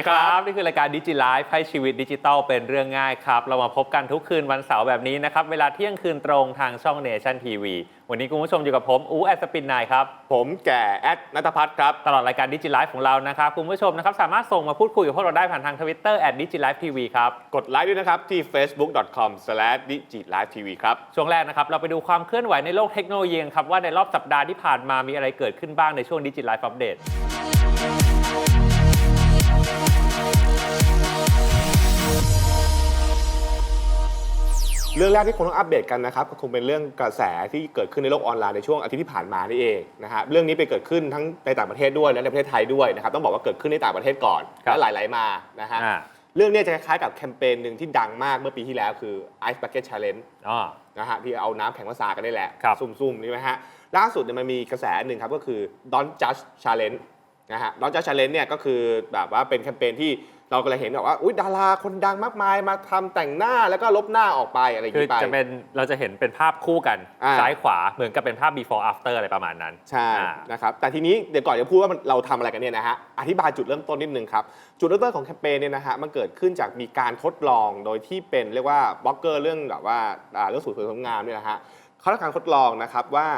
วัสดีครับ นี่คือรายการดิจิไลฟ์ให้ชีวิตดิจิทัลเป็นเรื่องง่ายครับ เรามาพบกันทุกคืนวันเสาร์แบบนี้นะครับ เวลาเที่ยงคืนตรงทางช่องเนชั่นทีวีวันนี้คุณผู้ชมอยู่กับผมอูแอดสปินนายครับ ผมแก่แอดนัทพัฒน์ครับ ตลอดรายการดิจิไลฟ์ของเรานะครับ คุณผู้ชมนะครับ สามารถส่งมาพูดคุยกับพวกเราได้ผ่านทางทวิตเตอร์แอดดิจิไลฟ์ทีวีครับ กดไลค์ด้วยนะครับ ที่ facebook.com/digilivetv ครับ ช่วงแรกนะครับ เราไปดูความเคลื่อนไหวในโลกเทคโนโลยีกันครับ ว่าในรอบสัปดาห์ที่ผ่านมามีอะไรเกิดขึ้นบ้างในช่วงดิจิไลฟ์อัปเดต เรื่องแรกที่คงต้องอัปเดตกันนะครับก็คงเป็นเรื่องกระแสที่เกิดขึ้นในโลกออนไลน์ในช่วงอาทิตย์ที่ผ่านมานี่เองนะฮะเรื่องนี้ไปเกิดขึ้นทั้งในต่างประเทศด้วยและในประเทศไทยด้วยนะครับต้องบอกว่าเกิดขึ้นในต่างประเทศก่อนครับและหลาย ๆมานะฮะอ่า เรื่องนี้จะคล้ายๆกับแคมเปญหนึ่งที่ดังมากเมื่อปีที่แล้วคือ Ice Bucket Challenge อ๋อ นะฮะที่เอาน้ำแข็งมาสากันนี่แหละครับ ซุ่มๆนี่ไหมฮะล่าสุดเนี่ยมันมีกระแสหนึ่งครับก็คือ Don't Judge Challenge นะฮะ Don't Judge Challenge เนี่ยก็คือแบบว่าเป็นแคมเปญที่เราก็เลยเห็นแบบว่าอุ๊ยดาราคนดังมากมายมาทำแต่งหน้าแล้วก็ลบหน้าออกไปอะไรอย่างคือนี้ไปจะเป็นเราจะเห็นเป็นภาพคู่กันอ่าซ้ายขวาเหมือนกับเป็นภาพ before after อะไรประมาณนั้น ใช่อ่านะครับแต่ทีนี้เดี๋ยวก่อนจะพูดว่ามันเราทำอะไรกันเนี่ยนะฮะอธิบายจุดเริ่มต้นนิดนึงครับ จุดเริ่มต้นของแคมเปญเนี่ยนะฮะมันเกิดขึ้นจากมีการทดลองโดยที่เป็นเรียกว่าบล็อกเกอร์เรื่องแบบว่าอ่าเรื่องสูตรสวยสวยงามเนี่ยนะฮะเขาทำการทดลองนะครับว่า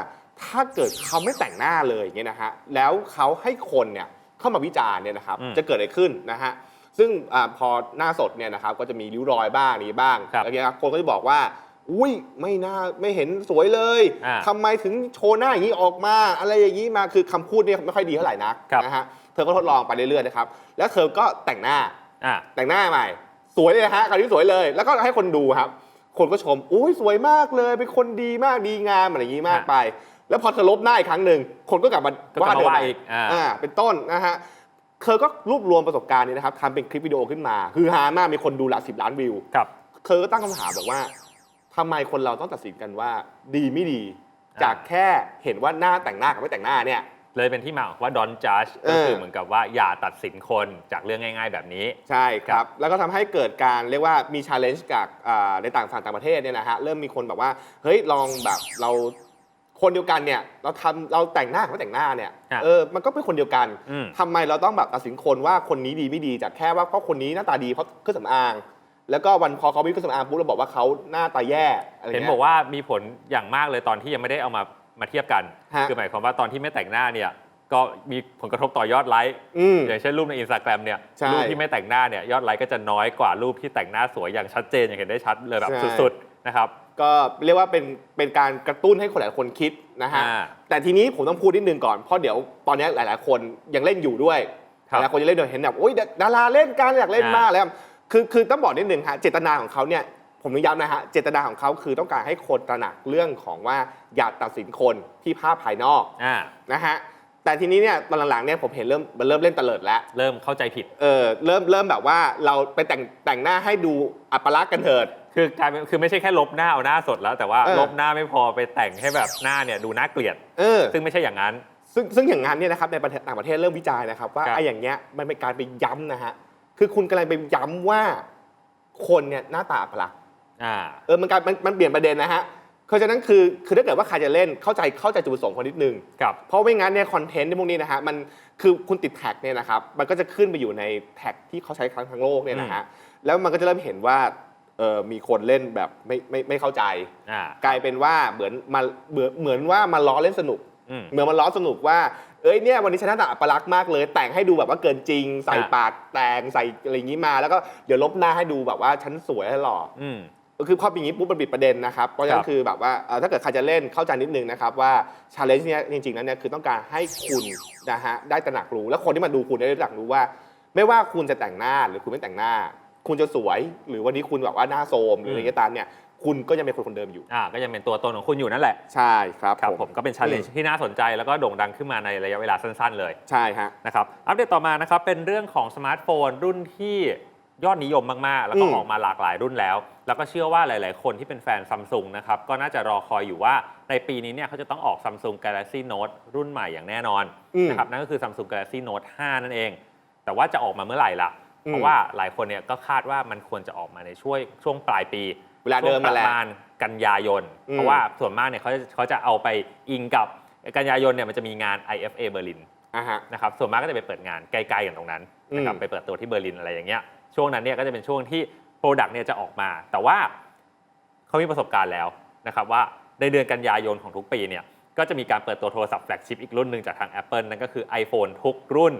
ถ้าเกิดเขาไม่แต่งหน้าเลยอย่างเงี้ยนะฮะแล้วเขาให้คนเนี่ยเข้ามาวิจารณ์เนี่ยนะครับอืมจะเกิดอะไรขึ้นนะฮะซึ่งอาพอหน้าสดเนี่ยนะครับก็จะมีริ้วรอยบ้างนี้บ้างครับแล้วเนี่ยคนก็จะบอกว่า อุ้ยไม่น่าไม่เห็นสวยเลยอ่าทำไมถึงโชว์หน้าอย่างนี้ออกมา อะไรอย่างนี้มาคือคำพูดเนี่ยไม่ค่อยดีเท่าไหร่นักครับ นะฮะเธอก็ทดลองไปเรื่อยๆนะครับแล้วเธอก็แต่งหน้า อ่า แต่งหน้าใหม่ สวยเลยนะฮะคราวนี้สวยเลย แล้วก็ให้คนดูครับ คนก็ชมอุ้ยสวยมากเลย เป็นคนดีมากดีงามอะไรอย่างนี้มากไป แล้วพอเธอลบหน้าอีกครั้งหนึ่งคนก็กลับมาก็กลับมาเธอว่าใหม่อีกอ่าอ่าเป็นต้นนะฮะเธอก็รวบรวมประสบการณ์นี้นะครับทำเป็นคลิปวิดีโอขึ้นมา คือฮามากมีคนดูหลักสิบล้านวิวครับเธอก็ตั้งคำถามบอกว่าทำไมคนเราต้องตัดสินกันว่า ดีไม่ดีอ่าจากแค่เห็นว่าหน้าแต่งหน้ากับไม่แต่งหน้าเนี่ยเลยเป็นที่มาของว่า don't judge เออก็คือเหมือนกับว่าอย่าตัดสินคนจากเรื่องง่าย ๆ แบบนี้ ใช่คครัรับบแล้วก็ทำให้เกิดการเรียกว่ามีชาเลนจ์กับอ่าในต่างฝั่งต่างประเทศเนี่ยนะฮะ เริ่มมีคนแบบว่า เฮ้ย ลองแบบเรา คนเดียวกันเนี่ยเราทำเราแต่งหน้ากับไม่แต่งหน้าเนี่ยฮะเออมันก็เป็นคนเดียวกันอืม ทำไมเราต้องแบบตัดสินคนว่าคนนี้ดีไม่ดีจากแค่ว่าเพราะคนนี้หน้าตาดีเพราะเครื่องสำอาง แล้วก็วันพอเขามีเครื่องสำอางปุ๊บเราบอกว่าเขาหน้าตาแย่อะไรเห็นเงี้ย บอกว่ามีผลอย่างมากเลยตอนที่ยังไม่ได้เอามามาเทียบกัน ฮะ คือหมายความว่าตอนที่ไม่แต่งหน้าเนี่ยก็มีผลกระทบต่อยอดไลค์อืม อย่างเช่นรูปในอินสตาแกรมเนี่ยใช่รูปที่ไม่แต่งหน้าเนี่ยยอดไลค์ก็จะน้อยกว่ารูปที่แต่งหน้าสวยอย่างชัดเจนอย่างเห็นได้ชัดเลยแบบใช่ สุดๆ นะครับ ก็เรียกว่าเป็นเป็นการกระตุ้นให้คนหลายคนคิดนะฮะ อ่าแต่ทีนี้ผมต้องพูดนิดนึงก่อน เพราะเดี๋ยวตอนนี้หลาย ๆ คนยังเล่นอยู่ด้วยครับหลายๆคนยังเล่นอยู่เห็นแบบโอ๊ยดาราเล่นกันอยากเล่นอ่าม มากแล้วคือคือต้องบอกนิดนึงฮะเจตนาของเขาเนี่ยผมต้องย้ำนะฮะเจตนาของเขาคือต้องการให้คนตระหนักเรื่องของว่าอย่าตัดสินคนที่ภาพภายนอกอ่านะฮะแต่ทีนี้เนี่ยตอนหลังๆเนี่ยผมเห็นเริ่มมันเริ่มเล่นเตลิดแล้ว เริ่มเข้าใจผิด เออเริ่มเริ่มแบบว่าเราไปแต่งแต่งหน้าให้ดูอัปลักษณ์กันเถิด คือกลายเป็นคือไม่ใช่แค่ลบหน้าเอาหน้าสดแล้ว แต่ว่าเออ ลบหน้าไม่พอไปแต่งให้แบบหน้าเนี่ยดูน่าเกลียด เออ ซึ่งไม่ใช่อย่างนั้น ซึ่งซึ่งอย่างนั้นเนี่ยนะครับในประเทศต่างประเทศเริ่มวิจัยนะครับ ว่าครับไอ้อย่างเงี้ยมันเป็นการไปย้ำนะฮะคือคุณกำลังไปย้ำว่าคนเนี่ยหน้าตาอัปลักษณ์อ่า เออมันการมันมันเปลี่ยนประเด็นนะฮะเพราะฉะนั้นคือคือถ้าเกิดว่าใครจะเล่นเข้าใจเข้าใจจุดประสงค์คนนิดนึง กับ เพราะไม่งั้นเนี่ยคอนเทนต์ในพวกนี้นะฮะมันคือคุณติดแท็กเนี่ยนะครับมันก็จะขึ้นไปอยู่ในแท็กที่เขาใช้ครั้งทั้งโลกเนี่ยนะฮะแล้วมันก็จะเริ่มเห็นว่า เออมีคนเล่นแบบไม่ไม่ไม่เข้าใจ อ่ากลายเป็นว่าเหมือนมาเหมือนเหมือนว่ามาล้อเล่นสนุก อืม เหมือนมันล้อสนุกว่า เอ้ยเนี่ยวันนี้ฉันหน้าตาอัปลักษณ์มากเลย แต่งให้ดูแบบว่าเกินจริง ใส่อะ ปากแต่งใส่อะไรอย่างนี้มา แล้วก็เดี๋ยวลบหน้าให้ดูแบบว่าฉันสวยและหล่อ อืม คือพอเป็นอย่างนี้ปุ๊บมันปิดประเด็นนะครับ เพราะฉะนั้ครันบ คือแบบว่าเอ่อถ้าเกิดใครจะเล่นเข้าใจนิดนึงนะครับว่าชาเลนจ์เนี้ยจริงๆแล้วเนี่ยคือต้องการให้คุณนะฮะได้ตระหนักรู้ แล้วคนที่มาดูคุณได้ตระหนักรู้ว่า ไม่ว่าคุณจะแต่งหน้าหรือคุณไม่แต่งหน้า คุณจะสวยหรือวันนี้คุณแบบว่าหน้าโทรมหรืออะไรก็ตามเนี่ยคุณก็ยังเป็นคนคนเดิมอยู่ อ่าก็ยังเป็นตัวตนของคุณอยู่นั่นแหละ ใช่ครับครับผมผมก็เป็นชาเลนจ์ที่น่าสนใจแล้วก็โด่งดังขึ้นมาในระยะเวลาสั้น ๆ เลยใช่ฮะนะครับอัปเดตต่อมานะครับเป็นเรื่องของสมาร์ทโฟนรุ่นที่ยอดนิยมมาก ๆ แล้วก็อืมออกมาหลากหลายรุ่นแล้ว แล้วก็เชื่อว่าหลาย ๆ คนที่เป็นแฟนซัมซุงนะครับก็น่าจะรอคอยอยู่ว่าในปีนี้เนี่ยเขาจะต้องออก Samsung Galaxy Note รุ่นใหม่อย่างแน่นอนอืมนะครับนั่นก็คือ Samsung Galaxy Note 5 นั่นเอง แต่ว่าจะออกมาเมื่อไหร่ละอืม เพราะว่าหลายคนเนี่ยก็คาดว่ามันควรจะออกมาในช่วงช่วงปลายปีเวลาเดิมช่วงปมาระแล้วมาณกันยายนอืมเพราะว่าส่วนมากเนี่ยเขาจะเขาจะเอาไปอิงกับกันยายนเนี่ยมันจะมีงาน IFA เบอร์ลินอะฮะนะครับส่วนมากก็จะไปเปิดงานใกล้ๆกันตรงนั้นนะครับอืมไปเปิดตัวที่เบอร์ลินอะไรอย่างเงี้ยช่วงนั้นเนี่ยก็จะเป็นช่วงที่โปรดักต์เนี่ยจะออกมา แต่ว่าเขามีประสบการณ์แล้วนะครับว่าในเดือนกันยายนของทุกปีเนี่ยก็จะมีการเปิดตัวโทรศัพท์แฟลกชิพอีกรุ่นหนึ่งจากทาง Apple นั่นก็คือ iPhone ทุกรุ่น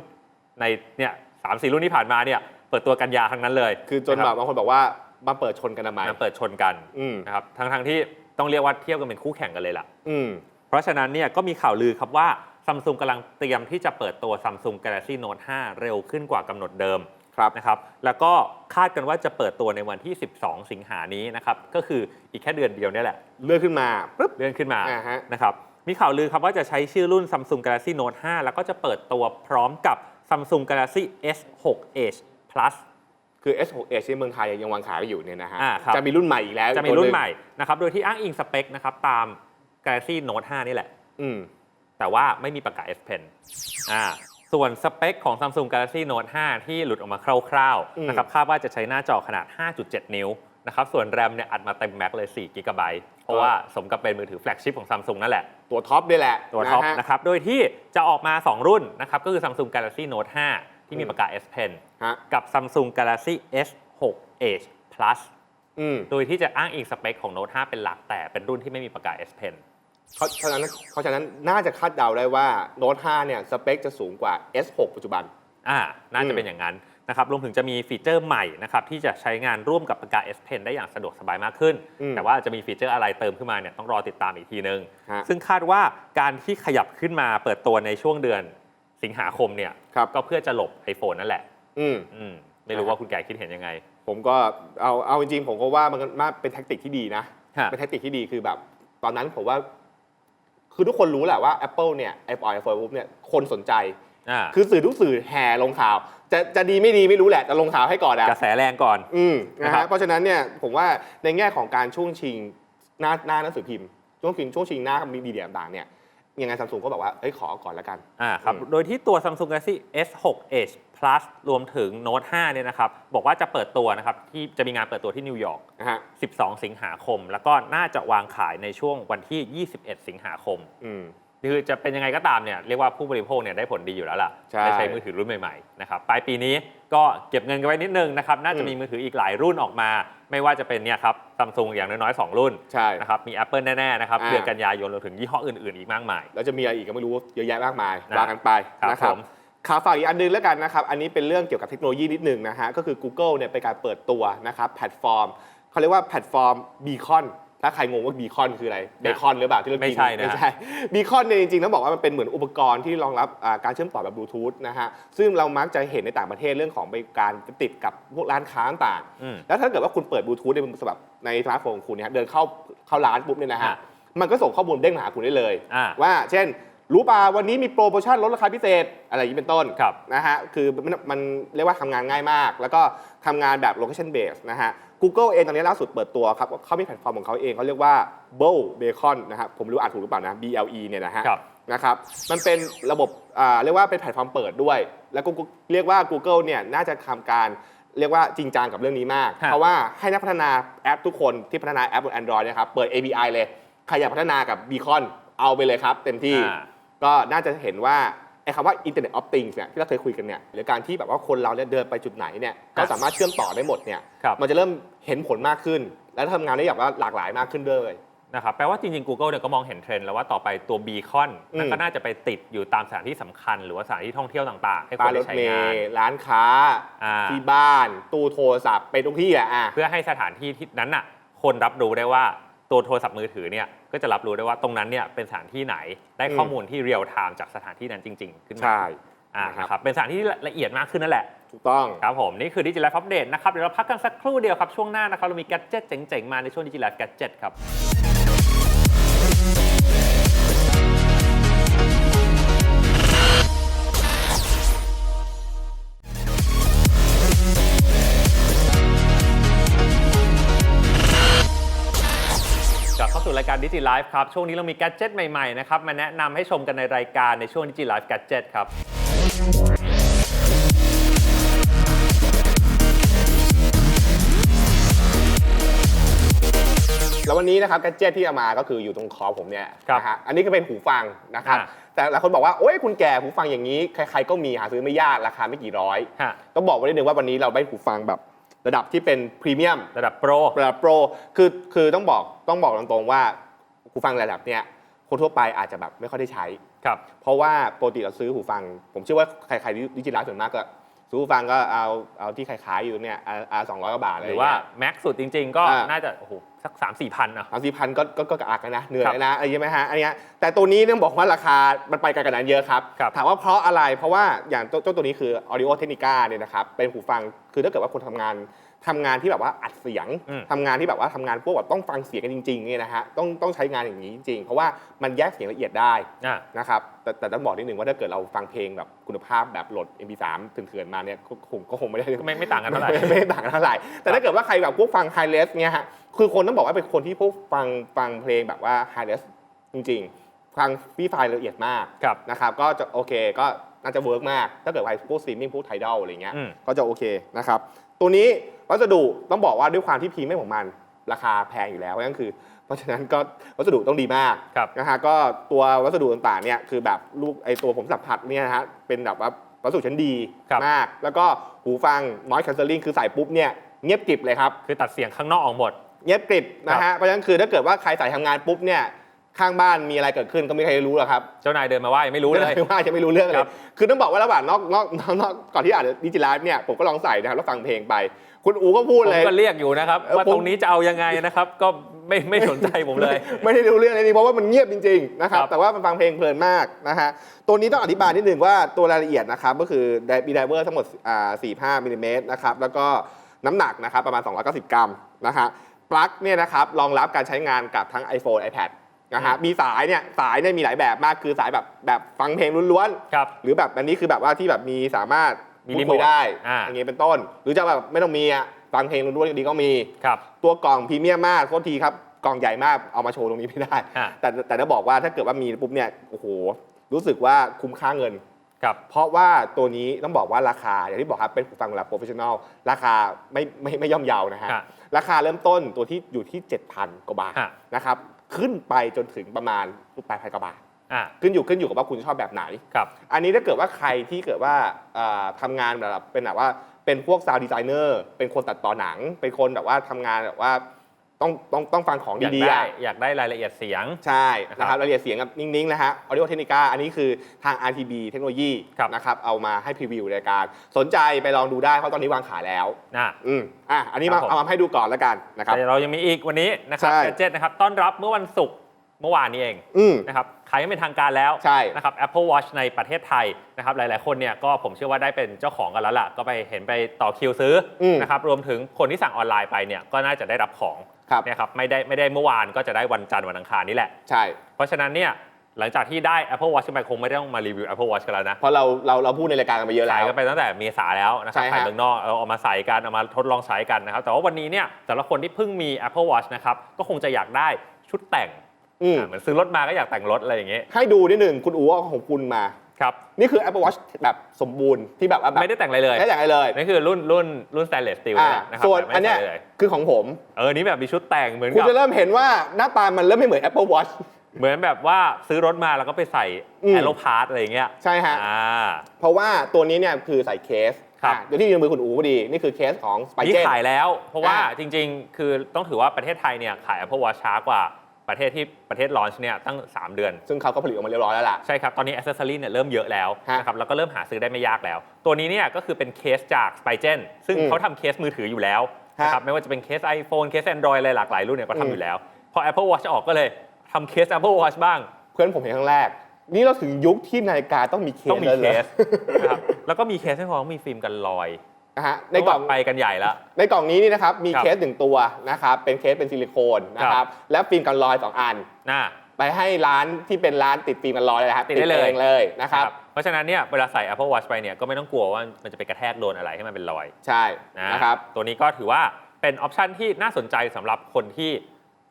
ในเนี่ย สามสี่รุ่นที่ผ่านมาเนี่ยเปิดตัวกันยาทั้งนั้นเลยคือจนนะแบครับบางคนบอกว่ามาเปิดชนกันทำไมมาเปิดชนกันอืมนะครับทั้งๆที่ต้องเรียกว่าเทียบกันเป็นคู่แข่งกันเลยล่ะอืมเพราะฉะนั้นเนี่ยก็มีข่าวลือครับว่าซัมซุงกำลังเตรียมที่จะเปิดตัว Samsung Galaxy Note 5 เร็วขึ้นกว่ากำหนดเดิมครับนะครับ แล้วก็คาดกันว่าจะเปิดตัวในวันที่ 12 สิงหานี้นะครับ ก็คืออีกแค่เดือนเดียวเนี่ยแหละ เลื่อนขึ้นมาปุ๊บเลื่อนขึ้นมาอ่าฮะนะครับ มีข่าวลือครับว่าจะใช้ชื่อรุ่น Samsung Galaxy Note 5 แล้วก็จะเปิดตัวพร้อมกับ Samsung Galaxy S6 Edge Plus คือ S6 Edge ที่เมืองไทยยังวางขายอยู่เนี่ยนะฮะ อ่าครับ จะมีรุ่นใหม่อีกแล้วจะมีตัวรุ่งนใหม่นะครับ โดยที่อ้างอิงสเปคนะครับตาม Galaxy Note 5 นี่แหละ อืม แต่ว่าไม่มีประกาศ S Pen อ่า ส่วนสเปคของ Samsung Galaxy Note 5 ที่หลุดออกมาคร่าวอืม ๆนะครับ คาดว่าจะใช้หน้าจอขนาด 5.7 นิ้วนะครับ ส่วนแรมเนี่ยอัดมาเต็มแม็กเลย4 g b เพราะว่าสมกับเป็นมือถือแฟลกชิพของ Samsung นั่นแหละ ตัวท็อปด้วยแหละตัวท็อปฮนะครับ โดยที่จะออกมา 2 รุ่นนะครับ ก็คือ Samsung Galaxy Note 5 ที่มีประกาศ S Pen ฮะกับ Samsung Galaxy S6 Edge Plus อืมโดยที่จะอ้างอิงสเปคของ Note 5 เป็นหลักแต่เป็นรุ่นที่ไม่มีประกาศ S Pen เขาฉะนั้นเขาฉะนั้นน่าจะคาดเดาได้ว่า Note 5 เนี่ยสเปคจะสูงกว่า S6 ปัจจุบัน อ่า น่าจะอืมเป็นอย่างนั้น นะครับรวมถึงจะมีฟีเจอร์ใหม่นะครับที่จะใช้งานร่วมกับปากกา S Pen ได้อย่างสะดวกสบายมากขึ้น อืมแต่ว่าจะมีฟีเจอร์อะไรเติมขึ้นมาเนี่ยต้องรอติดตามอีกทีนึง ฮะซึ่งคาดว่าการที่ขยับขึ้นมาเปิดตัวในช่วงเดือนสิงหาคมเนี่ยครับ ก็เพื่อจะหลบ iPhone นั่นแหละอืม อืมไม่รู้ว่าคุณแก่คิดเห็นยังไงผมก็เอาเอาจริงๆผมก็ว่ามันก็มาเป็นแท็กติกที่ดีนะ ฮะ เป็นแท็กติกที่ดีคือแบบ ตอนนั้นผมว่า คือทุกคนรู้แหละว่า Apple เนี่ย iPhone iPhone ปุ๊บเนี่ยคนสนใจ อ่า คือสื่อทุกสื่อแห่ลงข่าว จะจะดีไม่ดีไม่รู้แหละแต่ลงข่าวให้ก่อนอะกระแสแรงก่อน อืมนะนะครับฮะเพราะฉะนั้นเนี่ยผมว่าในแง่ของการช่วงชิงหน้าหน้าหนังสือพิมพ์ ช่วงชิงช่วงชิงหน้ามีดีเดียต่างๆเนี่ยยังไงซัมซุงก็บอกว่าเอ้ยขอก่อนแล้วกัน อ่าครับ อืม โดยที่ตัว Samsung Galaxy S6 Edge Plus รวมถึง Note 5เนี่ยนะครับ บอกว่าจะเปิดตัวนะครับ ที่จะมีงานเปิดตัวที่นิวยอร์ก นะฮะ12 สิงหาคม แล้วก็น่าจะวางขายในช่วงวันที่ 21 สิงหาคม อืม คือจะเป็นยังไงก็ตามเนี่ยเรียกว่าผู้บริโภคเนี่ยได้ผลดีอยู่แล้วล่ะใช่ได้ใช้มือถือรุ่นใหม่ๆนะครับปลายปีนี้ก็เก็บเงินกันไว้นิดนึงนะครับน่าจะอืมมีมือถืออีกหลายรุ่นออกมา ไม่ว่าจะเป็นเนี่ยครับซัมซุงอย่างน้อยๆ 2 รุ่นใช่นะครับมี Apple แน่ๆนะครับอ่า เดือนกันยายนรวมถึงยี่ห้ออื่นๆอีกมากมาย แล้วจะมีอะไรอีกก็ไม่รู้เยอะแยะมากมายนะว่ากันไปครับนะครับผม ข่าวฝากอีกอันนึงแล้วกันนะครับอันนี้เป็นเรื่องเกี่ยวกับเทคโนโลยีนิดนึงนะฮะก็คือ Google เนี่ยเป็นการเปิดตัวนะครับแพลตฟอร์มเขาเรียกว่าแพลตฟอร์ม Beacon ถ้าใครงงว่า Beacon คืออะไรเบคอนหรือเปล่าที่เรากินไม่ใช่นะไม่ใช่ Beacon เนี่ยจริงๆต้องบอกว่ามันเป็นเหมือนอุปกรณ์ที่รองรับอ่าการเชื่อมต่อแบบบลูทูธนะฮะซึ่งเรามักจะเห็นในต่างประเทศเรื่องของไปการติดกับพวกร้านค้าต่างอืมๆแล้วถ้าเกิดว่าคุณเปิดบลูทูธในแบบในสมาร์ทโฟนของคุณเนี่ยฮะเดินเข้าเข้าร้านปุ๊บเนี่ยนะฮะอะมันก็ส่งข้อมูลเด้งมาหาคุณได้เลยอ่าว่าเช่น รู้ป่าวันนี้มีโปรโมชั่นลดราคาพิเศษอะไรอย่างนี้เป็นต้นครับนะฮะคือมันมันเรียกว่าทำงานง่ายมาก แล้วก็ทำงานแบบ location base นะฮะ Google เองตอนนี้ล่าสุดเปิดตัวครับเขามีแพลตฟอร์มของเขาเองเขาเรียกว่า b o w Bacon นะฮะผมไม่รู้อ่านถูกหรือเปล่านะ B L E เนี่ยนะฮะครับ นะครับมันเป็นระบบอ่าเรียกว่าเป็นแพลตฟอร์มเปิดด้วย แล้วก็เรียกว่า Google เนี่ยน่าจะทำการเรียกว่าจริงจังกับเรื่องนี้มาก ฮะ เพราะว่าให้นักพัฒนาแอปทุกคนที่พัฒนาแอปบน Android เนะครับเปิด API เลยใครอยากพัฒนากับ Beacon เอาไปเลยครับเต็มที่ อ่า ก็น่าจะเห็นว่าไอ้คำว่า Internet of Things เนี่ยที่เราเคยคุยกันเนี่ยหรือการที่แบบว่าคนเราเนี่ยเดินไปจุดไหนเนี่ยก็สามารถเชื่อมต่อได้หมดเนี่ยครับมันจะเริ่มเห็นผลมากขึ้น และทำงานได้แบบว่าหลากหลายมากขึ้นด้วย นะครับแปลว่าจริงๆ Google เนี่ยก็มองเห็นเทรนด์แล้วว่าต่อไปตัว Beacon อืมนั่นก็น่าจะไปติดอยู่ตามสถานที่สำคัญ หรือว่าสถานที่ท่องเที่ยวต่างๆ ให้คป้านยรได้ถใช้เมงานล์ร้านค้า อ่าที่บ้าน ตู้โทรศัพท์เป็นทุกที่อะอะ เพื่อให้สถานที่ที่นั้นน่ะคนรับรู้ได้ว่า ตัวโทรศัพท์มือถือเนี่ยก็จะรับรู้ได้ว่าตรงนั้นเนี่ยเป็นสถานที่ไหนได้ข้อมูลที่เรียลไทม์จากสถานที่นั้นจริง ๆ ขึ้นมาใช่อ่านะครับนะครับเป็นสถานที่ที่ละเอียดมากขึ้นนั่นแหละถูกต้องครับผมนี่คือดิจิ l ล f อัปเดตนะครับเดี๋ยวเราพักกันสักครู่เดียวครับช่วงหน้านะครับเรามีแกดเจิตเจ๋งๆมาในช่วงดิจิ l ล f แกดเจิตครับาสู่รายการดิจิ l ล f ครับ ช่วงนี้เรามีแกดเจิตใหม่ๆนะครับ มาแนะนำให้ชมกันในรายการในช่วงดิจิ l ล f แกดเจิตครับ แล้ววันนี้นะครับแกดเจิตที่เอามาก็คืออยู่ตรงคอผมเนี่ยครับนะฮะอันนี้ก็เป็นหูฟังนะครับ อ่า แต่หลายคนบอกว่าโอ้ยคุณแก่หูฟังอย่างนี้ ใครๆก็มีหาซื้อไม่ยากราคาไม่กี่ร้อย ฮะ ต้องบอกไว้นิดนึงว่าวันนี้เราได้หูฟังแบบ ระดับที่เป็นพรีเมียมระดับโปรระดับโปรคือคือต้องบอกต้องบอกตรงๆว่าหูฟังระดับเนี้ยคนทั่วไปอาจจะแบบไม่ค่อยได้ใช้ครับเพราะว่าปกติเราซื้อหูฟัง ผมเชื่อว่าใครๆดิจิทัลส่วนมากก็ ซื้อหูฟังก็เอาเอาที่ขายๆอยู่เนี่ยอาสองร้อยกว่าบาทอะไรหรือว่าแม็กสุดจริง ๆ ก็อ่าน่าจะโอ้โหสัก3 4พันอะสามสี่พันก็ก็ก็กระอักนะเหนื่อยครับนะอะไรใช่ไหมฮะอันเนี้ยแต่ตัวนี้ต้องบอกว่าราคามันไปไกลกันนั้นเยอะครับครับถามว่าเพราะอะไรเพราะว่าอย่างเจ้าเจ้าตัวนี้คือ Audio Technica เนี่ยนะครับเป็นหูฟังคือถ้าเกิดว่าคนทำงาน ทำงานที่แบบว่าอัดเสียงอืมทำงานที่แบบว่าทำงานพวกแบบต้องฟังเสียงกันจริงๆเนี่ยนะฮะต้องต้องใช้งานอย่างนี้จริงๆ เพราะว่ามันแยกเสียงละเอียดได้อ่านะครับแต่แต่ต้องบอกนิดนึงว่าถ้าเกิดเราฟังเพลงแบบคุณภาพแบบโหลด MP3 เถื่อนๆมาเนี่ยก็คงก็คงไม่ได้ก็ไม่ไม่ต่างกันเท่าไหร่ไม่ไม่ได้ต่างกันเท่าไหร่แต่ถ้าเกิดว่าใครแบบพวกฟังไฮเลสเนี่ยฮะคือคนต้องบอกว่าเป็นคนที่พวกฟังฟังเพลงแบบว่าไฮเลสจริง ๆ ฟังฟีไฟล์ละเอียดมากครับนะครับก็จะโอเคก็น่าจะเวิร์กมาก ถ้าเกิดว่าพวกสตรีมมิ่งพวกไทดอลอะไรเงี้ยอืมก็จะโอเคนะครับ ตัวนี้วัสดุต้องบอกว่าด้วยความที่พรีเมียมของมันราคาแพงอยู่แล้วนั่นคือ เพราะฉะนั้นก็วัสดุต้องดีมากครับนะฮะก็ตัววัสดุต่างๆเนี่ยคือแบบลูกไอตัวผมสัมผัสเนี่ยนะฮะเป็นแบบว่าวัสดุชั้นดีครับมาก แล้วก็หูฟัง noise cancelling คือใส่ปุ๊บเนี่ยเงียบกริบเลยครับ คือตัดเสียงข้างนอกออกหมด เงียบกริบนะฮะเพราะฉะนั้นคือถ้าเกิดว่าใครใส่ทำงานปุ๊บเนี่ย ข้างบ้านมีอะไรเกิดขึ้นก็ไม่มีใครรู้หรอกครับเจ้านายเดินมาว่ายังไม่รู้เลย ไม่ว่าจะไม่รู้เรื่องเลครัยบคือต้องบอกว่าระหว่างนอกนอกนอกนอกก่อนที่อ่านดิจิไลฟ์เนี่ยผมก็ลองใส่นะครับแล้วฟังเพลงไป คุณอูก็พูดผมเลยก็เรียกอยู่นะครับเออว่าผมตรงนี้จะเอายังไงนะครับ ก็ไม่ไม่สนใจผมเลย ไม่ได้รู้เรื่องเลยนี่เพราะว่ามันเงียบจริงๆนะครับครับแต่ว่ามันฟังเพลงเพลินมากนะฮะตัวนี้ต้องอธิบายนิดนึงว่าตัวรายละเอียดนะครับก็คือมีไดเวอร์ทั้งหมดอ่า45มิลลิเมตรนะครับแล้วก็น้ำหนักนะครับประมาณ 290 กรัมนะฮะปลั๊กเนี่ยนะครับรองรับการใช้งานกับทั้ง iPhone iPad นะฮะมีสายเนี่ยสายเนี่ยมีหลายแบบมากคือสายแบบแบบฟังเพลงล้วนๆครับหรือแบบอันนี้คือแบบว่าที่แบบมีสามารถมีพูดรีโมคุทยได้อ่า อย่างเงี้ยเป็นต้น หรือจะแบบไม่ต้องมีอะฟังเพลงล้วนๆดีก็มี ครับ ตัวกล่องพรีเมียมมากโทษทีครับ กล่องใหญ่มากเอามาโชว์ตรงนี้ไม่ได้ ฮะ แต่แต่ถ้าบอกว่าถ้าเกิดว่ามีปุ๊บเนี่ยโอ้โห รู้สึกว่าคุ้มค่าเงิน ครับ เพราะว่าตัวนี้ต้องบอกว่าราคา อย่างที่บอกครับเป็นหูฟังระดับโปรเฟชชั่นอลราคาไม่ไม่ไม่ย่อมเยานะฮะ ฮะราคาเริ่มต้นตัวที่อยู่ที่ 7,000 กว่าบาทฮะ นะครับ ขึ้นไปจนถึงประมาณ8,000กว่าบาทอ่าขึ้นอยู่ขึ้นอยู่กับว่าคุณชอบแบบไหน ครับ อันนี้ถ้าเกิดว่าใครที่เกิดว่าเอ่อทำงานแบบเป็นแบบว่าเป็นพวกซาวด์ดีไซเนอร์เป็นคนตัดต่อหนัง เป็นคนแบบว่าทำงานแบบว่า ต้องต้องต้องฟังของอยากดีๆได้อะ อยากได้รายละเอียดเสียง ใช่นะครับนะครับรายละเอียดเสียงกับนิ่งๆนะฮะ Audio Technica อันนี้คือทาง RTB เทคโนโลยีครับ นะครับเอามาให้พรีวิวรายการ สนใจไปลองดูได้เพราะตอนนี้วางขายแล้วอ่าอืมอะอันนี้ครัมาบผม เอามาให้ดูก่อนแล้วกันนะครับ แต่เรายังมีอีกวันนี้นะครับใช่ แกดเจิตนะครับต้อนรับเมื่อวันศุกร์เมื่อวานนี้เองอืม นะครับขายยังเป็นทางการแล้วใช่ นะครับ Apple Watch ในประเทศไทยนะครับหลาย ๆ คนเนี่ยก็ผมเชื่อว่าได้เป็นเจ้าของกันแล้วล่ะ ก็ไปเห็นไปต่อคิวซื้ออมนะครับรวมถึงคนที่สั่งออนไลน์ไปเนี่ยก็น่าจะได้รับของ ครับเนี่ยครับไม่ได้ไม่ได้เมื่อวานก็จะได้วันจันทร์วันอังคารนี่แหละ ใช่ เพราะฉะนั้นเนี่ยหลังจากที่ได้ Apple Watch ไปคงไม่ต้องมารีวิว Apple Watch กันแล้วนะเพราะเราเราเราพูดในรายการกันไปเยอะแล้ขายวกันไปตั้งแต่เมษาแล้วนะครับใช่ฮะขายเมืองนอกเอาเอามาใส่กันเอามาทดลองใช้กันนะครับ แต่ว่าวันนี้เนี่ยสำหรับคนที่เพิ่งมี Apple Watch นะครับก็คงจะอยากได้ชุดแต่งอืม อ่าเหมือนซื้อรถมาก็อยากแต่งรถอะไรอย่างเงี้ย ให้ดูนิดหนึ่งคุณอู๋เอาของคุณมา ครับนี่คือ Apple Watch แบบสมบูรณ์ที่แบบว่าแบบไม่ได้แต่งอะไรเลยไม่ได้อย่างไรเลยนี่คือรุ่นรุ่นรุ่น stainless steel อ่านี่แหละนะครับส่วนแต่ไม่อันเนี้ยใส่เลยคือของผม เออนี่แบบมีชุดแต่งเหมือนคุณกับจะเริ่มเห็นว่าหน้าตามันเริ่มไม่เหมือน Apple Watch เหมือนแบบว่าซื้อรถมาแล้วก็ไปใส่อืม แอโรพาร์อะไรอย่างเงี้ยใช่ฮะ อ่า เพราะว่าตัวนี้เนี่ยคือใส่เคสครับ อะโดยที่ยืนมือคุณอูพอดี นี่คือเคสของ s p i นี่เ e ขายแล้ว เพราะว่าอ่าจริงๆ คือต้องถือว่าประเทศไทยเนี่ยขาย Apple Watch ช้ากว่า ประเทศที่ประเทศลอนช์เนี่ยตั้ง 3 เดือน ซึ่งเขาก็ผลิตออกมาเรียบร้อยแล้วล่ะ ใช่ครับ ตอนนี้ a อ c e s s o r y เนี่ยเริ่มเยอะแล้วฮะนะครับแล้วก็เริ่มหาซื้อได้ไม่ยากแล้ว ตัวนี้เนี่ยก็คือเป็นเคสจาก s p y g e n ซึ่งอืมเขาทำเคสมือถืออยู่แล้วฮะนะครับไม่ว่าจะเป็นเคส iPhone เคส Android อะไรหลากหลายรุ่นเนี่ยก็อืมทำอยู่แล้ว พอ Apple Watch ออกก็เลยทำเคส Apple Watch บ้าง เพื่อนผมเห็นครั้งแรก นี่เราถึงยุคที่นาฬิกาต้องมีเคสต้องมีแล้วเคหรสนะครับแล้วก็มีเคสไม่พอต้องมีฟิล์มกันรอย นะฮะในกล่องไปกันใหญ่ละในกล่องนี้นี่นะครับมีครับเคสหนึ่งตัวนะครับเป็นเคสเป็นซิลิโคนนะคครัรับบและฟิล์มกันรอยสองอันน่าไปให้ร้านที่เป็นร้านติดฟิล์มกันรอยเลยนะครับติดได้เลยเองเลยนะครับเพราะฉะนั้นเนี่ยเวลาใส่ Apple Watch ไปเนี่ยก็ไม่ต้องกลัวว่ามันจะไปกระแทกโดนอะไรให้มันเป็นรอยใช่นะนะครับตัวนี้ก็ถือว่าเป็นออปชันที่น่าสนใจสำหรับคนที่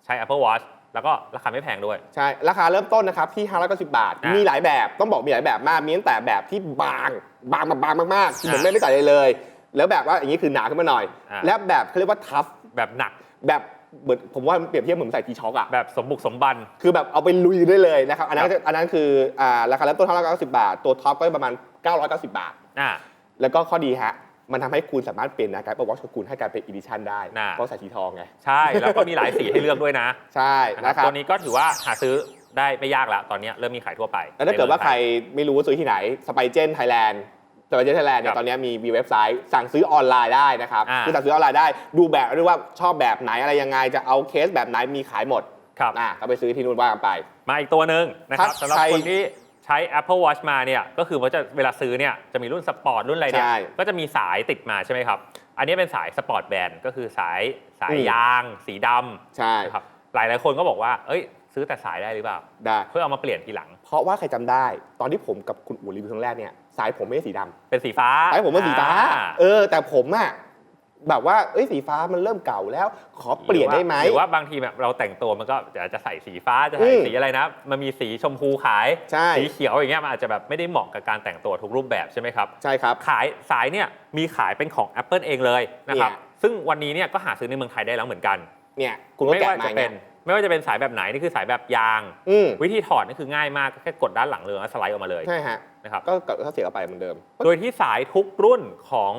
ใช้ Apple Watch แล้วก็ราคาไม่แพงด้วย ใช่ ราคาเริ่มต้นนะครับที่ 590 บาทอะมีหลายแบบต้องบอกมีหลายแบบมาก มีตั้งแต่แบบที่บาง บางบางมากๆที่เหมือนอะไม่ไม่ใส่เลยเลย แล้วแบบว่าอย่างนี้คือหนาขึ้นมาหน่อย อะและแบบเขาเรียกว่าทัฟแบบหนักแบบเหมือนผมว่าเปรียบเทียบเหมือนใส่ทีช็อคอะ แบบสมบุกสมบัน คือแบบเอาไปลุยได้เลยนะครับ อันนั้นครับก็จะอันนั้นคืออ่าราคาเริ่มต้น590 บาท ตัวท็อปก็ประมาณ 990 บาท อ่า แล้วก็ข้อดีฮะ มันทำให้คุณสามารถเปลี่ยนนาฬิกา Apple Watch ของคุณให้กลายเป็นอีดิชันได้ น่ะ เพราะใส่สีทองไง ใช่ แล้วก็มีหลายสีให้เลือกด้วยนะใช่นะครับตัวนี้ก็ถือว่าหาซื้อได้ไม่ยากละตอนนี้เริ่มมีขายทั่วไปแล้วถ้าเกิดว่าในใครมืองไทยไม่รู้ว่าซื้อที่ไหนสไปเจนไทยแลนด์ สไปเจนไทยแลนด์เนี่ครัยบตอนนี้มีมีเว็บไซต์สั่งซื้อออนไลน์ได้นะครับอ่าคือสั่งซื้อออนไลน์ได้ดูแบบด้วยว่าชอบแบบไหนอะไรยังไงจะเอาเคสแบบไหนมีขายหมดครับอ่าก็ไปซื้อที่นู่นว่ากันไป มาอีกตัวหนึ่งนะครับถ้าสำหรับใครคนที่ใช้ Apple Watch มาเนี่ยก็คือว่าจะเวลาซื้อเนี่ยจะมีรุ่นสปอร์ตรุ่นอะไรเนี่ยใช่ก็จะมีสายติดมาใช่ไหมครับ อันนี้เป็นสายสปอร์ตแบนด์ก็คือสายสายอืมยาง สีดำใช่นะครับหลายหลายๆคนก็บอกว่า เอ้ย ซื้อแต่สายได้หรือเปล่าได้เพื่อเอามาเปลี่ยนทีหลัง เพราะว่าใครจำได้ ตอนที่ผมกับคุณอู๋รีวิวครั้งแรกเนี่ย สายผมไม่ใช่สีดำเป็นสีฟ้าสายผมเป็นสีฟ้า อ่เออ แต่ผมอะแบบว่าเอ้ยสีฟ้ามันเริ่มเก่าแล้ว ขอเปลี่ยนได้ไหม หรือว่าบางทีแบบเราแต่งตัวมันก็จะจะใส่สีฟ้าจะใส่อืม สีอะไรนะ มันมีสีชมพูขาย ใช่สีเขียวอย่างเงี้ยมันอาจจะแบบไม่ได้เหมาะกับการแต่งตัวทุกรูปแบบใช่ไหมครับ ใช่ครับ ขายสายเนี่ยมีขายเป็นของ Apple เองเลยนะครับ เนี่ย ซึ่งวันนี้เนี่ยก็หาซื้อในเมืองไทยได้แล้วเหมือนกัน เนี่ยคุณก็ไม่แกะว่ามาจะเนี่เป็ยน ไม่ว่าจะเป็นสายแบบไหนนี่คือสายแบบยาง อืมวิธีถอดนี่คือง่ายมากแค่กดด้านหลังเลยแล้วสไลด์ออกมาเลยใช่ฮะ นะครับก็กดเขาเสียเข้าไปเหมือนเดิม โดยที่สายทุกรุ่นของ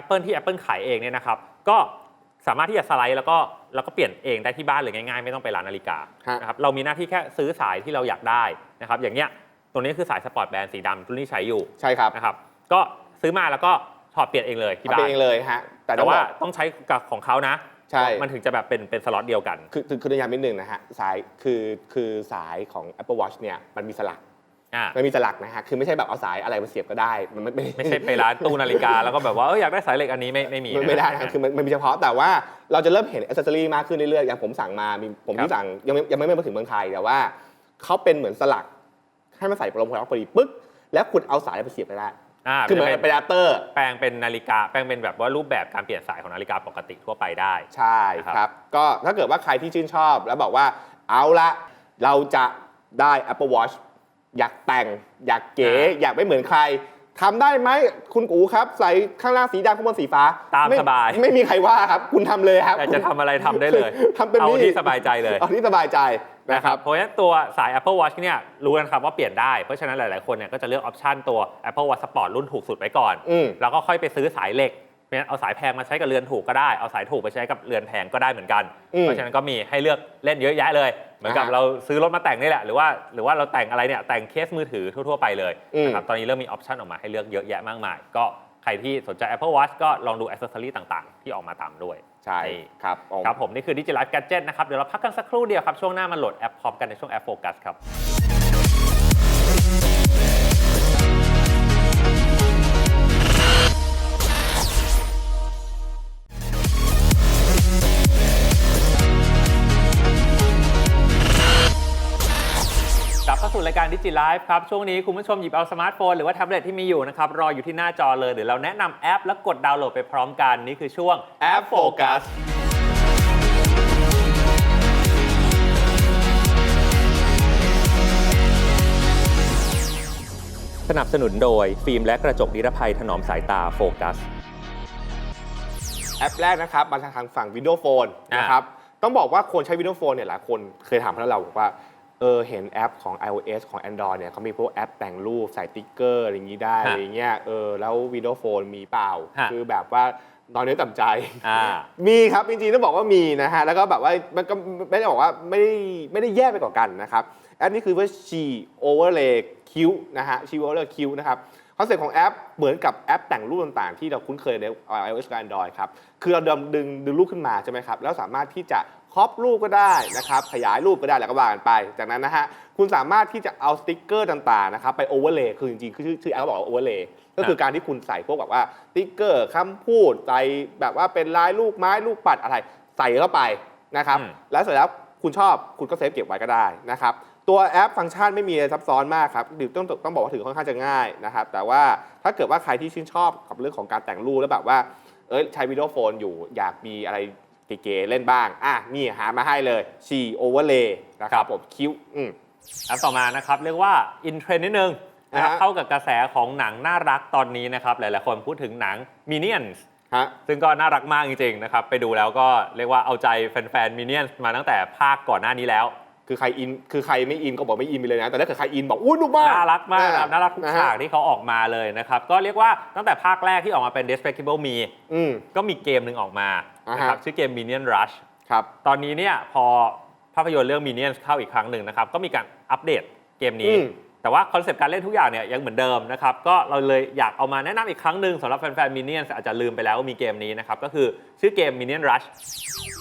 Apple ที่ Apple ขายเองเนี่ยนะครับก็สามารถที่จะสไลด์แล้วก็แล้วก็เปลี่ยนเองได้ที่บ้านเลยง่ายๆ ไม่ต้องไปร้านนาฬิกาฮะ นะครับเรามีหน้าที่แค่ซื้อสายที่เราอยากได้นะครับอย่างเนี้ยตัวนี้คือสายสปอร์ตแบนด์สีดำรุ่นที่ใช้อยู่ใช่ครับนะครับก็ซื้อมาแล้วก็ถอดเปลี่ยนเองเลยที่ทำบ้าเอนงเลยฮะ แต่แต่ต้องว่าบอกต้องใช้กับของเขานะ ใช่ มันถึงจะแบบเป็นเป็นสล็อตเดียวกัน คือคือคือในยามนิดนึงนะฮะสายคือคือสายของ Apple Watch เนี่ยมันมีสลักอ่า มันมีสลักนะฮะคือไม่ใช่แบบเอาสายอะไรมาเสียบก็ได้ มันไม่ไม่ไม่ใช่ไปร้านตู้นาฬิกา แล้วก็แบบว่าเอออยากได้สายเหล็กอันนี้ไม่ไม่มีมันไม่ได้นะครับคือมันมันมีเฉพาะแต่ว่าเราจะเริ่มเห็นอ c เซสซอรี่มากขึ้นเรื่อยๆอย่างผมสั่งมามีผมครับ ที่สั่งยังไม่ยังไม่มาถึงเมืองไทยแต่ว่าเขาเป็นเหมือนสลักให้มันใส่ปลงพลาสติกพอดีปึ๊กแล้วคุณเอาสายไปเสียบไปได้ อ่าคือเหมือนเป็นเป็นอะแดปเตอร์ แปลงเป็นนาฬิกาแปลงเป็นแบบว่ารูปแบบการเปลี่ยนสายของนาฬิกาปกติทั่วไปได้ ใช่นะครับครับก็ถ้าเกิดว่าใครที่ชื่นชอบแล้วบอกว่าเอาละเราจะได้ Apple Watch อยากแต่ง อยากเก๋ อยากไม่เหมือนใคร ทำได้ไหมคุณกูครับ ใส่ข้างล่างสีดำข้างบนสีฟ้าตามไสบาย ไม่มีใครว่าครับ คุณทำเลยครับอยากจะทำอะไรทำได้เลยทำเต็มเอาที่ที่สบายใจเลยเอาที่สบายใจนะครับเพราะฉะนั้นตัวสาย Apple Watch เนี่ยรู้กันครับว่าเปลี่ยนได้ เพราะฉะนั้นหลาย ๆ คนเนี่ยก็จะเลือกออปชันตัว Apple Watch Sport รุ่นถูกสุดไว้ก่อนอืมแล้วก็ค่อยไปซื้อสายเหล็ก เพราะฉะนั้นเอาสายแพงมาใช้กับเรือนถูกก็ได้ เอาสายถูกไปใช้กับเรือนแพงก็ได้เหมือนกัน อืมเพราะฉะนั้นก็มีให้เลือกเล่นเยอะแยะเลย เหมือนกับอ่าฮะเราซื้อรถมาแต่งนี่แหละ หรือว่าหรือว่าเราแต่งอะไรเนี่ยแต่งเคสมือถือทั่วๆไปเลยอืม นะครับตอนนี้เริ่มมีออปชันออกมาให้เลือกเยอะแยะมากมาย ก็ใครที่สนใจ Apple Watch ก็ลองดูอ c เซสซอรี่ต่างๆ ที่ออกมาตามด้วยใช่นี่ครับผมครับผมนี่คือ Digital Life Gadget นะครับเดี๋ยวเราพักกันสักครู่เดียวครับช่วงหน้ามาโหลดแอปพร้อมกันในช่วงแอปโฟกัสครับ สู่รายการดิจิ l ไลฟ์ครับ ช่วงนี้คุณผู้ชมหยิบเอาสมาร์ทโฟนหรือว่าแท็บเล็ตที่มีอยู่นะครับ รออยู่ที่หน้าจอเลยเดี๋ยวเราแนะนำแอปแล้วกดดาวน์โหลดไปพร้อมกัน นี่คือช่วง แอปโฟกัส สนับสนุนโดย ฟิล์มและกระจกนิรภัยถนอมสายตาโฟกัส แอปแรกนะครับมาทางฝั่งวิดีโอโฟนอ่านนะครับต้องบอกว่าคนใช้วิดีโอโฟนเนี่ยหลายคนเคยถามพวกเราบอกว่า เออเห็นแอปของ iOS ของ Android เนี่ยเขามีพวกแอปแต่งรูปใส่ติ๊กเกอร์อะไรอย่างนี้ได้ฮะอะไรอย่างเงี้ยเออแล้ววิดีโอโฟนมีเปล่า ฮะ คือแบบว่านอนเนื้อต่ำใจ อ่า มีครับ จริงๆต้องบอกว่ามีนะฮะ แล้วก็แบบว่ามันก็ไม่ได้บอกว่าไม่ได้ไม่ได้แยกไปกว่ากันนะครับ แอปนี้คือว่า She Overlay Q นะฮะ She Overlay Q นะครับคอนเซ็ปต์ของแอปเหมือนกับแอปแต่งรูปต่างๆ ที่เราคุ้นเคยใน iOS กับ Android ครับ คือเราดึงดึงดึงรูปขึ้นมาใช่ไหมครับ แล้วสามารถที่จะ ครอปรูปก็ได้นะครับ ขยายรูปก็ได้แล้วก็ว่ากันไป จากนั้นนะฮะ คุณสามารถที่จะเอาสติ๊กเกอร์ต่างๆนะครับไปโอเวอร์เลย์ คือจริงๆ คือชื่อชื่อแอปก็บอกโอเวอร์เลย์ ก็คือการที่คุณใส่พวกแบบว่าสติ๊กเกอร์คำพูดใส่แบบว่าเป็นลายลูกไม้ลูกปัดอะไร ใส่เข้าไปนะครับอืมแล้วเสร็จแล้วคุณชอบคุณก็เซฟเก็บไว้ก็ได้นะครับ ตัวแอปฟังก์ชันไม่มีอะไรซับซ้อนมากครับดิวต้องต้องบอกว่าถือค่อนข้างจะง่ายนะครับ แต่ว่าถ้าเกิดว่าใครที่ชื่นชอบกับเรื่องของการแต่งรูปแล้วแบบว่า เอ้ยใช้วิดีโอโฟนอยู่อยากมีอะไร เก๋ๆเล่นบ้าง อะนี่หามาให้เลยชีโอเวอร์เลย์นะครับผมคิ้วอืมแอปต่อมานะครับเรียกว่าอินเทรนนิดนึงนะครับอ่าฮะเข้ากับกระแสของหนังน่ารักตอนนี้นะครับหลายๆคนพูดถึงหนัง Minions ฮะซึ่งก็น่ารักมากจริงๆนะครับไปดูแล้วก็เรียกว่าเอาใจแฟนๆ Minions มาตั้งแต่ภาคก่อนหน้านี้แล้ว คือใครอินคือใครไม่อินก็บอกไม่อินไปเลยนะแต่ถ้าเกิดใครอินบอกอุ้ยนุกมากน่ารักมากครับน่ารักทุกนะฮะฉากที่เขาออกมาเลยนะครับก็เรียกว่าตั้งแต่ภาคแรกที่ออกมาเป็น Despicable Me อืมก็มีเกมหนึ่งออกมาอ่าฮะ นะครับชื่อเกม Minion Rush ครับตอนนี้เนี่ยพอภาพยนตร์เรื่อง Minions เข้าอีกครั้งหนึ่งนะครับ ก็มีการอัปเดตเกมนี้อืม แต่ว่าคอนเซปต์การเล่นทุกอย่างเนี่ยยังเหมือนเดิมนะครับก็เราเลยอยากเอามาแนะนำอีกครั้งหนึ่งสำหรับแฟนๆ Minions อาจจะลืมไปแล้วว่ามีเกมนี้นะครับก็คือชื่อเกม Minion Rush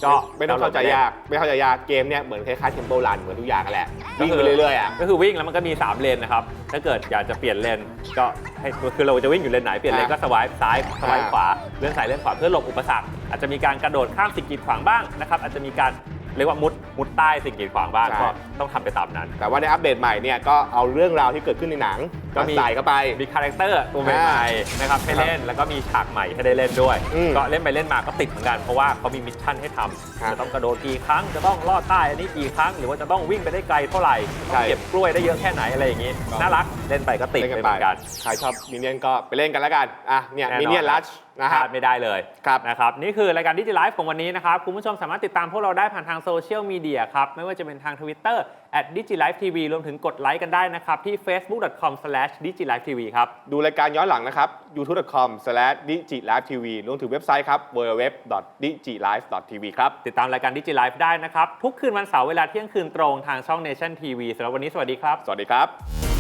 ก็ไม่ต้องเข้าใจยาก ไม่เข้าใจยากเกมเนี่ยเหมือนคล้ายๆเทมโ l รันเหมือนทุกอย่างนั่นแหละวิ่งไปเรื่อยๆอะก็คือวิ่งแล้วมันก็มี 3 เลนนะครับถ้าเกิดอยากจะเปลี่ยนเลนก็ให้คือเราจะวิ่งอยู่เลนไหนเปลี่ยนเลนก็สวายซ้ายสวายขวาเลื่อนซ้ายเลื่อนขวาเพื่อหลบอุปสรรคอาจจะมีการกระโดดข้ามสิ่งกีดขวางบ้างนะครับอาจจะมีการ เรียกว่ามุดมุดใต้สิ่งกีดขวางบ้างก็ต้องทำไปตามนั้น แต่ว่าในอัปเดตใหม่เนี่ยก็เอาเรื่องราวที่เกิดขึ้นในหนังก็ก็มี ใส่เข้าไป มีคาแรคเตอร์ตัวใหม่ๆนะครับให้เล่นแล้วก็มีฉากใหม่ให้ได้เล่นด้วย อืมก็เล่นไปเล่นมาก็ติดเหมือนกันเพราะว่าเขามีมิชชั่นให้ทำครับจะต้องกระโดดกี่ครั้งจะต้องลอดใต้อันนี้กี่ครั้ง หรือว่าจะต้องวิ่งไปได้ไกลเท่าไหร่ต้อใช่งเก็บกล้วยได้เยอะแค่ไหนอะไรอย่างนี้ครับน่ารักเล่นไปก็ติดเล่นไปกันเหไปมือนกัน ใครชอบมินเนี่ยนก็ไปเล่นกันแล้วกันอะเนี่ยแน่นอนมินเนี่ยนลัชนะพครัลาบดไม่ได้เลยครับ นะครับนี่คือรายการดิจิไลฟ์ของวันนี้นะครับ คุณผู้ชมสามารถติดตามพวกเราได้ผ่านทางโซเชียลมีเดียครับ ไม่ว่าจะเป็นทาง Twitter d i g i l i f e TV รวมถึงกดไลค์กันได้นะครับ ที่ facebook.com/digilifetv ครับ ดูรายการย้อนหลังนะครับ youtube.com/digilivetv รวมถึงเว็บไซต์ครับ www.digilive.tv ครับ ติดตามรายการดิจิไลฟ์ได้นะครับ ทุกคืนวันเสาร์เวลาเที่ยงคืนตรงทางช่อง Nation TV สำหรับวันนี้สวัสดีครับ สวัสดีครับ